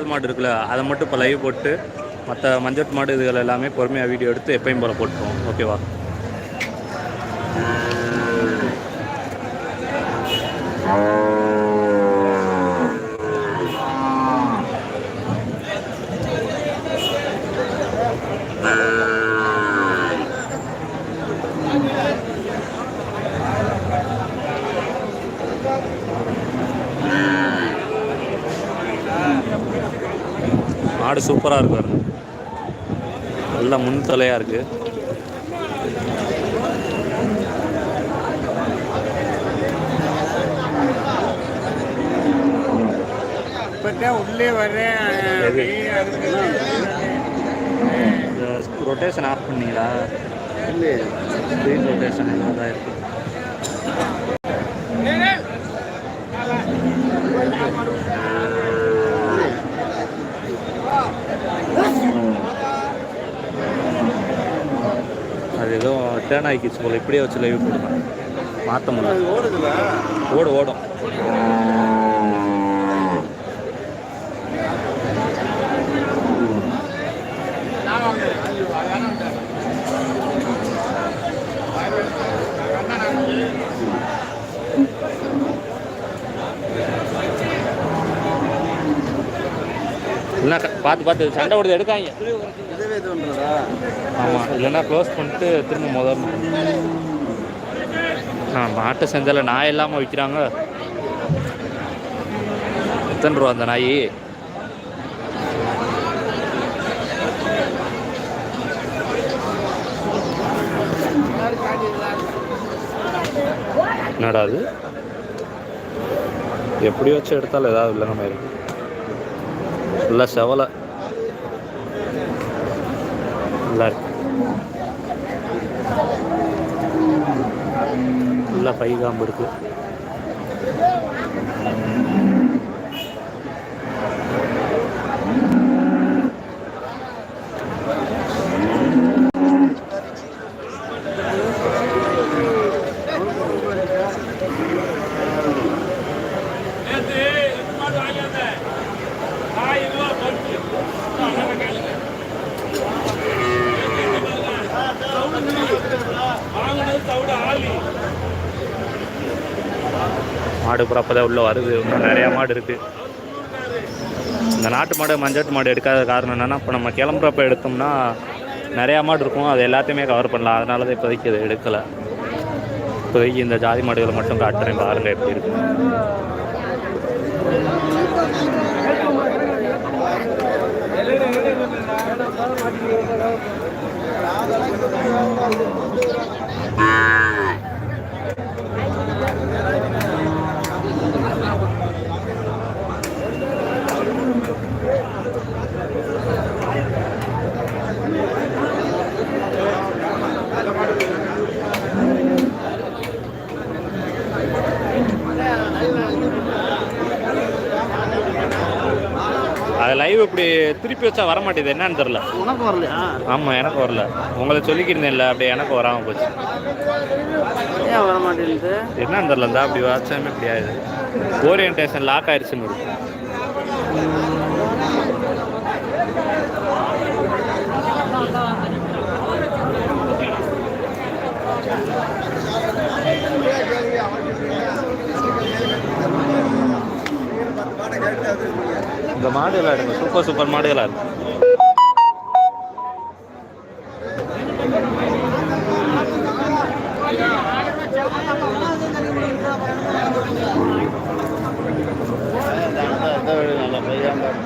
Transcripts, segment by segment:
பால் மாடு இருக்குல்ல அதை மட்டும் இப்போ லைவ் போட்டு மற்ற மஞ்சட் மாடு இதுகள் எல்லாமே பொறுமையாக வீடியோ எடுத்து எப்பயும் போல் போட்டுருவோம். ஓகேவா மாடு சூப்பராக இருக்கு நல்லா முன் தலையாக இருக்குது உள்ளே? அதுக்கு ரொட்டேஷன் ஆஃப் பண்ணீங்களா? ஸ்க்ரீன் ரொட்டேஷன் தான் இருக்குது அது கல்யாணம் டேர்ன் ஆகிக்கிச்சு போல. இப்படியே வச்சு லைவ் போடுவேன் மாற்ற முடியல. ஓடுதுல ஓடும். ஓடும் பார்த்து பார்த்து சண்டை விடுது எடுக்காங்க இது பண்ணுறதா ஆமாம் இல்லைன்னா க்ளோஸ் பண்ணிட்டு திரும்ப முதல் நான் மாட்டை செஞ்சால நாய் இல்லாமல் விற்கிறாங்க எத்தனை ரூபா அந்த நாய்? என்னடா அது? எப்படி வச்சு எடுத்தாலும் ஏதாவது இல்லைங்க மாதிரி இல்லை செவலை. நல்லா இருக்கு. நல்லா இருக்குது மாடு பூரா அப்போ தான் உள்ள வருது. இன்னும் நிறையா மாடு இருக்குது இந்த நாட்டு மாடு மஞ்சாட்டு மாடு எடுக்காத காரணம் என்னென்னா இப்போ நம்ம கிளம்புறப்ப எடுத்தோம்னா நிறையா மாடு இருக்கும். அது எல்லாத்தையுமே கவர் பண்ணலாம். அதனால தான் இப்போதைக்கு அதை எடுக்கலை. இப்போதைக்கு இந்த ஜாதி மாடுகளை மட்டும் காட்டுறேன். பாருங்க எப்படி இருக்கு. அது லைவ் இப்படி திருப்பி வச்சா வர மாட்டேது என்னன்னு தெரில உனக்கு வரலையா? ஆமாம் எனக்கு வரல. உங்களை சொல்லிக்கிருந்தேன்ல அப்படியே எனக்கு வராமல் போச்சு. ஏன் வர மாட்டேங்குது என்னன்னு தெரில இந்த அப்படி வாட்சாமே இப்படி ஆகுது ஓரியன்டேஷன் லாக் ஆயிடுச்சுன்னு இருக்கு. இந்த மாடுலாம் எடுங்க. சூப்பர் சூப்பர் மாடுகளாக இருக்கு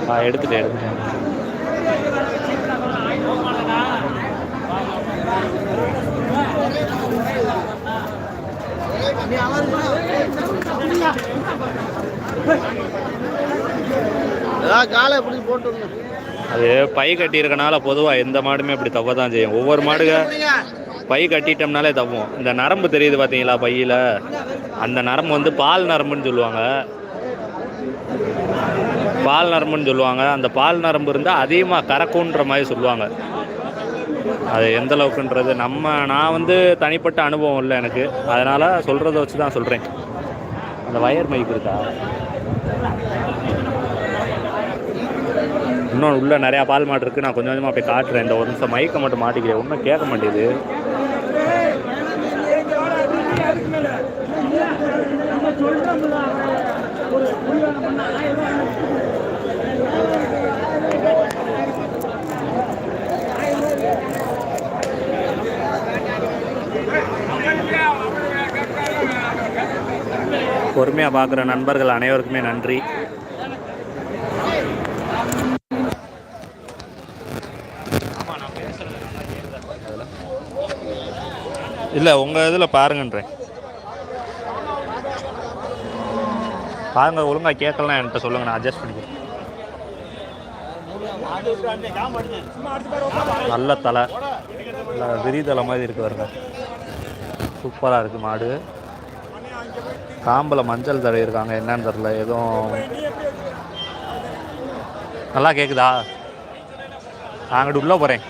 ஆ எடுத்துட்டேன் எடுத்துட்டேன் காலை எப்படி போட்டு வந்து அது பை கட்டியிருக்கனால பொதுவாக எந்த மாடுமே இப்படி தவ தான் செய்யும். ஒவ்வொரு மாடுக பை கட்டிட்டோம்னாலே தவ்வும். இந்த நரம்பு தெரியுது பார்த்தீங்களா பையில்? அந்த நரம்பு வந்து பால் நரம்புன்னு சொல்லுவாங்க. பால் நரம்புன்னு சொல்லுவாங்க. அந்த பால் நரம்பு இருந்தால் அதிகமாக கறக்குன்ற மாதிரி சொல்லுவாங்க. அது எந்த அளவுக்குன்றது நம்ம நான் வந்து தனிப்பட்ட அனுபவம் இல்லை எனக்கு. அதனால் சொல்கிறத வச்சு தான் சொல்கிறேன் அந்த வயர் மைக் இருக்கா? இன்னும் உள்ளே நிறையா பால் மாடு இருக்குது நான் கொஞ்சம் கொஞ்சமாக அப்படியே காட்டுறேன். இந்த ஒரு நிமிஷம் மைக்கை மட்டும் மாட்டிக்கிறேன். ஒன்றும் கேட்க மாட்டேங்குது. பொறுமையாக பார்க்குற நண்பர்கள் அனைவருக்குமே நன்றி. இல்லை உங்கள் இதில் பாருங்கன்றேன். பாருங்க ஒழுங்காக கேட்கலாம் என்கிட்ட சொல்லுங்க நான் அட்ஜஸ்ட் பண்ணிக்கிறேன். நல்ல தலை. நல்ல விரி தலை மாதிரி இருக்கு பாருங்க. சூப்பராக இருக்குது மாடு. காம்பில் மஞ்சள் தடவி இருக்காங்க என்னன்னு தெரில எதுவும் நல்லா கேட்குதா நான் அங்கிட்டு உள்ளே போகிறேன்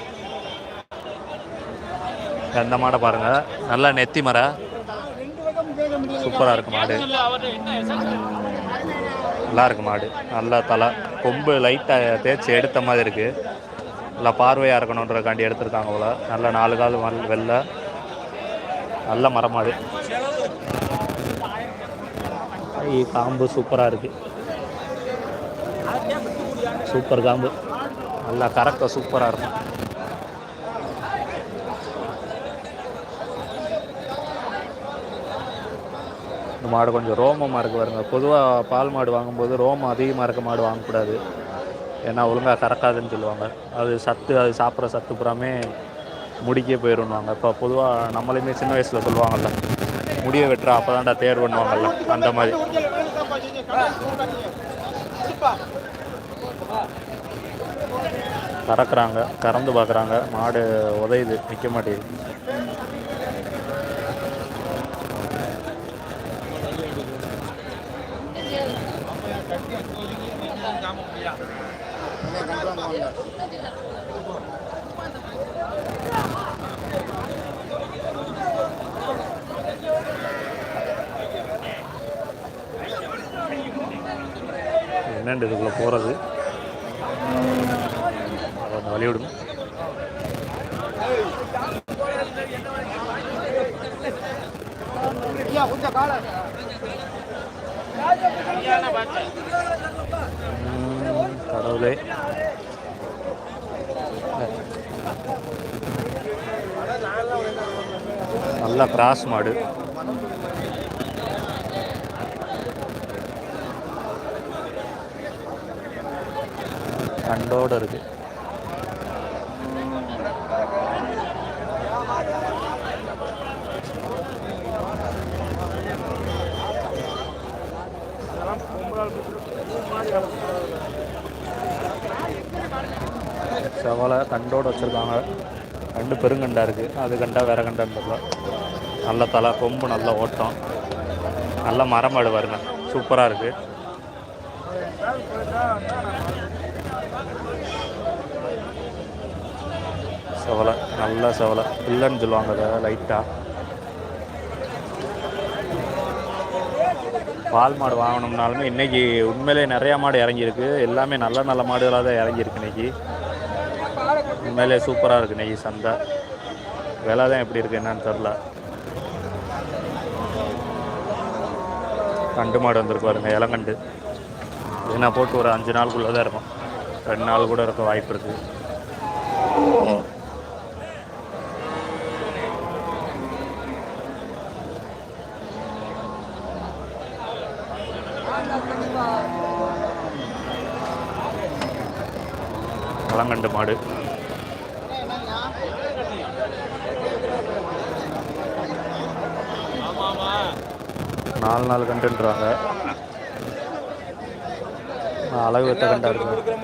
அந்த மாடை பாருங்க. நல்லா நெத்தி மரம் சூப்பராக இருக்கு மாடு. நல்லா இருக்கு மாடு. நல்லா தலை. கொம்பு லைட்டாக தேய்ச்சி எடுத்த மாதிரி இருக்கு. நல்லா பார்வையாக இருக்கணுன்றக்காண்டி எடுத்திருக்காங்க போல. நல்ல நாலு கால் மல் வெள்ளை. நல்ல மரமாடு காம்பு சூப்பராக இருக்கு. சூப்பர் காம்பு. நல்லா கறக்க சூப்பராக இருக்கும். இந்த மாடு கொஞ்சம் ரோமமாக இருக்குது பாருங்க பொதுவாக பால் மாடு வாங்கும்போது ரோமம் அதிகமாக இருக்க மாடு வாங்கக்கூடாது. ஏன்னா ஒழுங்காக கறக்காதுன்னு சொல்லுவாங்க. அது சத்து அது சாப்பிட்ற சத்து புறாமே முடிக்கே போயிடுவாங்க இப்போ பொதுவாக நம்மளையுமே சின்ன வயசில் சொல்லுவாங்கல்ல முடியை வெட்டுறா அப்போ தான்டா தேர் பண்ணுவாங்கல்ல அந்த மாதிரி. கறக்குறாங்க கறந்து பார்க்குறாங்க மாடு உதையுது நிற்க மாட்டேங்குது. என்னண்டு இதுக்குள்ளே போகிறது அதை வழி விடும் ம், நல்ல கிராஸ் மாடு. கண்டோடு இருக்கு. செவலை கண்டோடு வச்சுருக்காங்க. ரெண்டு பெருங்கண்டா இருக்குது அது கண்டா வேற கண்டான்னு தெரியல நல்ல தலை கொம்பு நல்ல ஓட்டம். நல்ல மரமாடு வருங்க சூப்பராக இருக்குது செவலை நல்ல செவலை. இல்லைன்னு சொல்லுவாங்க அதை லைட்டாக பால் மாடு வாங்கணும்னாலுமே இன்னைக்கு உண்மையிலே நிறையா மாடு இறங்கியிருக்கு. எல்லாமே நல்ல நல்ல மாடுகளாக தான் இறங்கியிருக்கு இன்றைக்கி உண்மையிலே சூப்பராக இருக்குது இன்றைக்கி சந்தை. விலை தான் எப்படி இருக்குது என்னன்னு தெரில. கண்டு மாடு வந்திருக்கு பாருங்க இளங்கண்டு. ஏன்னா போட்டு ஒரு அஞ்சு நாளுக்குள்ளே தான் இருக்கும். ரெண்டு நாள் கூட இருக்க வாய்ப்பு இருக்குது இளங்கண்டு மாடு. நாலு நாலு கண்டுன்றாங்க. அழகு வெட்ட கண்டா இருக்கு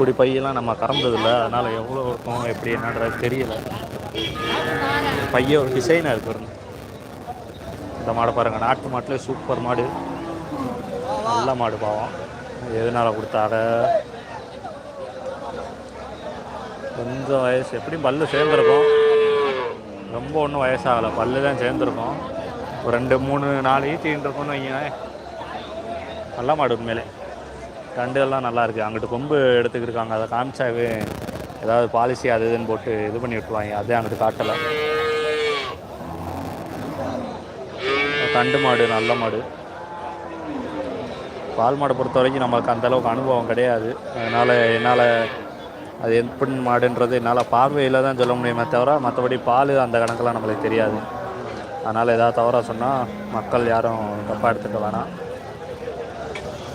இப்படி பையெல்லாம் நம்ம கறந்ததில்ல. அதனால் எவ்வளோ இருக்கும் எப்படி என்னன்றது தெரியல. பைய ஒரு டிசைனாக இருக்கு பாருங்க. இந்த மாடை பாருங்கள் நாட்டு மாட்டிலே சூப்பர் மாடு. நல்ல மாடு பாவம். எதனால் கொடுத்தாட கொஞ்சம் வயசு எப்படியும் பல்லு சேர்ந்துருக்கும். ரொம்ப ஒன்றும் வயசாகலை. பல்லு தான் சேர்ந்துருக்கும். ஒரு ரெண்டு மூணு நாலு ஈட்டின்னு இருக்கும்னு வைங்க நல்ல மாடு உண்மையிலே. தண்டுகள்லாம் நல்லா இருக்குது அங்கிட்டு கொம்பு எடுத்துக்கிருக்காங்க. அதை காமிச்சாவே ஏதாவது பாலிசி அது இதுன்னு போட்டு இது பண்ணி விட்டுருவாங்க. அதே அங்கிட்டு காட்டலை. தண்டு மாடு நல்ல மாடு. பால் மாடை பொறுத்த வரைக்கும் நமக்கு அந்தளவுக்கு அனுபவம் கிடையாது. அதனால் என்னால் அது எப்படி மாடுன்றது என்னால் பார்வையில் தான் சொல்ல முடியுமே தவிர மற்றபடி பால் அந்த கணக்கெலாம் நம்மளுக்கு தெரியாது. அதனால் ஏதாவது தவறாக சொன்னால் மக்கள் யாரும் தப்பாக எடுத்துக்க வேணாம்.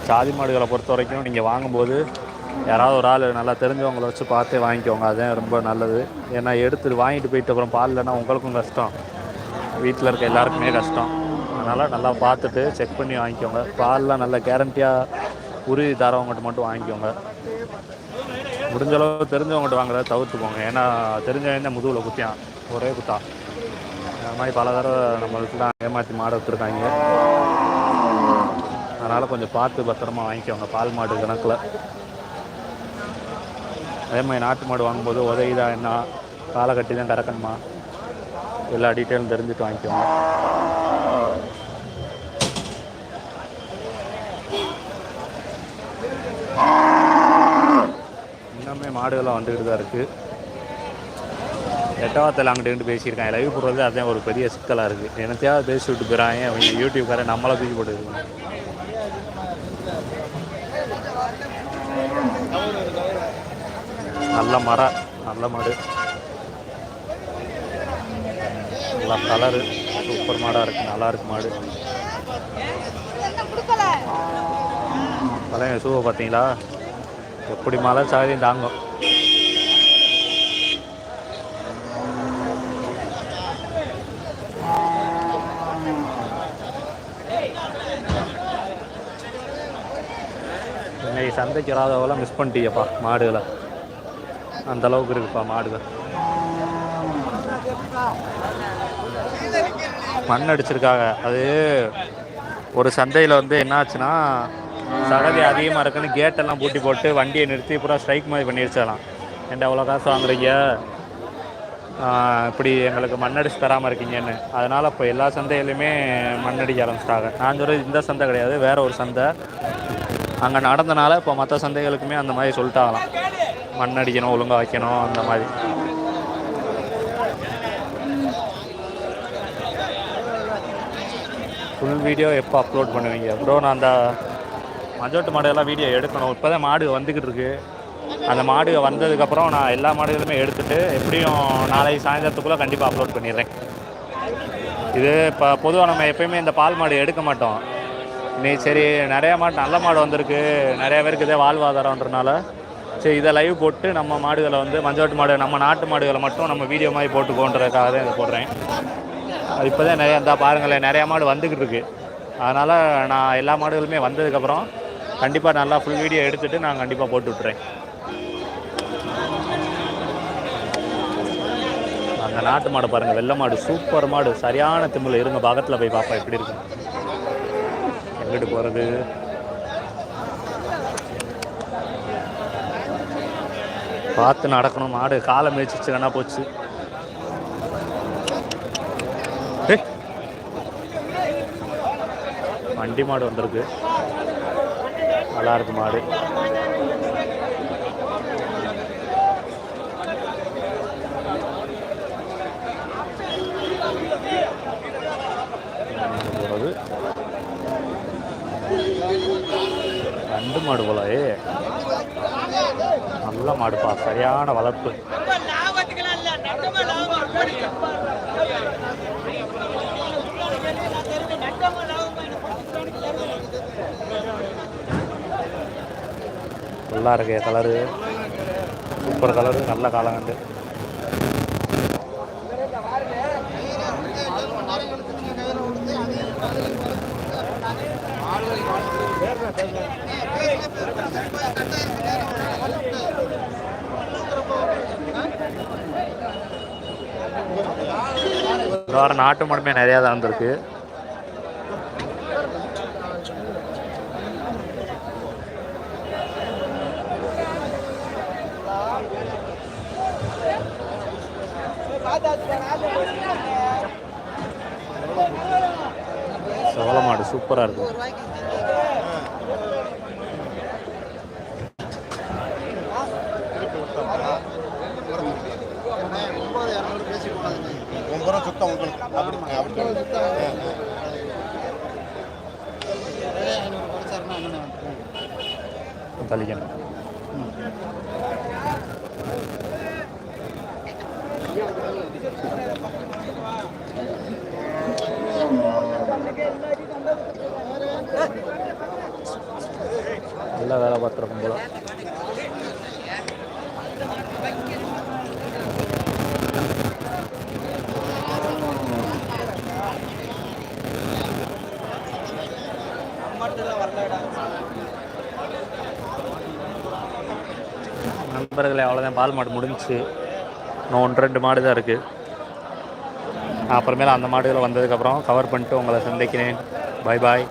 சாதி மாடுகளை பொறுத்த வரைக்கும் நீங்கள் வாங்கும்போது யாராவது ஒரு ஆள் நல்லா தெரிஞ்சவங்கள வச்சு பார்த்தே வாங்கிக்கோங்க. அதுதான் ரொம்ப நல்லது. ஏன்னா எடுத்துட்டு வாங்கிட்டு போயிட்டு அப்புறம் பால் இல்லைன்னா உங்களுக்கும் கஷ்டம். வீட்டில் இருக்க எல்லாருக்குமே கஷ்டம். அதனால் நல்லா பார்த்துட்டு செக் பண்ணி வாங்கிக்கோங்க. பால்லாம் நல்ல கேரண்டியாக உறுதி தரவங்ககிட்ட மட்டும் வாங்கிக்கோங்க. முடிஞ்சளவு தெரிஞ்சவங்ககிட்ட வாங்குறத தவிர்த்துக்கோங்க. ஏன்னா தெரிஞ்சவங்க முதுகில் குத்தியான் ஒரே குத்தா. அந்த மாதிரி பல தடவை நம்மளுக்குலாம் ஏமாற்றி மாட விட்டுருக்காங்க அதனால் கொஞ்சம் பார்த்து பத்திரமா வாங்கிக்கோங்க. பால் மாடு கணக்கில். அதே மாதிரி நாட்டு மாடு வாங்கும்போது உதவிதா என்ன? காலை கட்டி தான் கறக்கணுமா எல்லா டீட்டெயிலும் தெரிஞ்சுட்டு வாங்கிக்கோங்க. இன்னுமே மாடுகள்லாம் வந்துக்கிட்டு தான் இருக்குது எட்டாவத்தில் அங்கிட்டு பேசியிருக்கேன் லைவ் போடுறது அதுதான் ஒரு பெரிய சிக்கலாக இருக்குது என்னத்தையாவது பேசி விட்டு போகிறாங்க அவங்க யூடியூப்காரன் நம்மளை தூக்கி போட்டுருக்காங்க நல்ல மரம் நல்ல மாடு. நல்லா கலரு. சூப்பர் மாடாக இருக்குது நல்லா இருக்கு மாடு. பழைய சூவை பார்த்தீங்களா எப்படி மழை சாதியும் தாங்கும். இன்னைக்கு சந்தைக்கு வராதவெல்லாம் மிஸ் பண்ணிட்டீங்கப்பா மாடுகளை. அந்த அளவுக்கு இருக்குப்பா மாடுகள். மண் அடிச்சிருக்காங்க. அது ஒரு சந்தையில் வந்து என்ன ஆச்சுன்னா சகதி அதிகமாக இருக்குன்னு கேட்டெல்லாம் பூட்டி போட்டு வண்டியை நிறுத்தி பூரா ஸ்ட்ரைக் மாதிரி பண்ணிடுச்சலாம் ஏன்டா அவ்வளோ காசு வாங்குறீங்க? இப்படி எங்களுக்கு மண்ணடிச்சு தராமல் இருக்கீங்கன்னு. அதனால் இப்போ எல்லா சந்தையிலுமே மண்ணடிக்க ஆரம்பிச்சிட்டாங்க. நான் சொல்கிறது இந்த சந்தை கிடையாது வேற ஒரு சந்தை. அங்கே நடந்தனால இப்போ மற்ற சந்தைகளுக்குமே அந்த மாதிரி சொல்லிட்டாங்களாம். மண் அடிக்கணும் ஒழுங்கா வைக்கணும் அந்த மாதிரி. ஃபுல் வீடியோ எப்போ அப்லோட் பண்ணுவீங்க? ப்ரோ நான் அந்த மஞ்சோட்டு மாடுகள்லாம் வீடியோ எடுக்கணும். இப்போ தான் மாடு வந்துக்கிட்டு இருக்கு. அந்த மாடு வந்ததுக்கப்புறம் நான் எல்லா மாடுகளுமே எடுத்துட்டு எப்படியும் நாளைக்கு சாயந்தரத்துக்குள்ளே கண்டிப்பாக அப்லோட் பண்ணிடுறேன். இது இப்போ பொதுவாக நம்ம எப்பயுமே இந்த பால் மாடு எடுக்க மாட்டோம். நீ சரி நிறையா மாடு நல்ல மாடு வந்திருக்கு. நிறையா பேருக்கு இதே வாழ்வாதாரம்ன்றனால சரி இதை லைவ் போட்டு நம்ம மாடுகளை வந்து மஞ்சோட்டு மாடு நம்ம நாட்டு மாடுகளை மட்டும் நம்ம வீடியோ மாதிரி போட்டுக்கோன்றதுக்காக தான் இதை போடுறேன். அது இப்போ தான் நிறையா இருந்தால் பாருங்களேன் நிறையா மாடு வந்துக்கிட்டு இருக்குது அதனால் நான் எல்லா மாடுகளுமே வந்ததுக்கப்புறம் கண்டிப்பாக நல்லா ஃபுல் வீடியோ எடுத்துகிட்டு நான் கண்டிப்பாக போட்டு விட்றேன் அந்த நாட்டு மாடு பாருங்கள் வெள்ளை மாடு சூப்பர் மாடு. சரியான திமில் இருங்க பக்கத்தில் போய் பார்ப்பேன் எப்படி இருக்கும் எங்கிட்டு போகிறது பார்த்து நடக்கணும். மாடு காலை மிதிச்சிச்சுங்கன்னா போச்சு. வண்டி மாடு வந்திருக்கு. நல்லா இருக்கு மாடு. போகிறது ரெண்டு மாடு போலாயே நல்ல மாடுப்பா சரியான வளர்ப்பு. நல்லா இருக்கு கலரு சூப்பர் கலரு நல்ல காலங்கண்டு. இந்த வாரம் நாட்டு மாடுமே நிறையா தான் வந்திருக்கு. சவளமாடு சூப்பராக இருக்கும் మొత్తం ఉంటుంది కలిగాను நண்பர்களே அவ்வளோதான் பால் மாடு முடிஞ்சுச்சு. இன்னும் ஒன்று ரெண்டு மாடு தான் இருக்குது அப்புறமேல அந்த மாடுகளை வந்ததுக்கப்புறம் கவர் பண்ணிட்டு உங்களை சந்திக்கிறேன். பாய் பாய்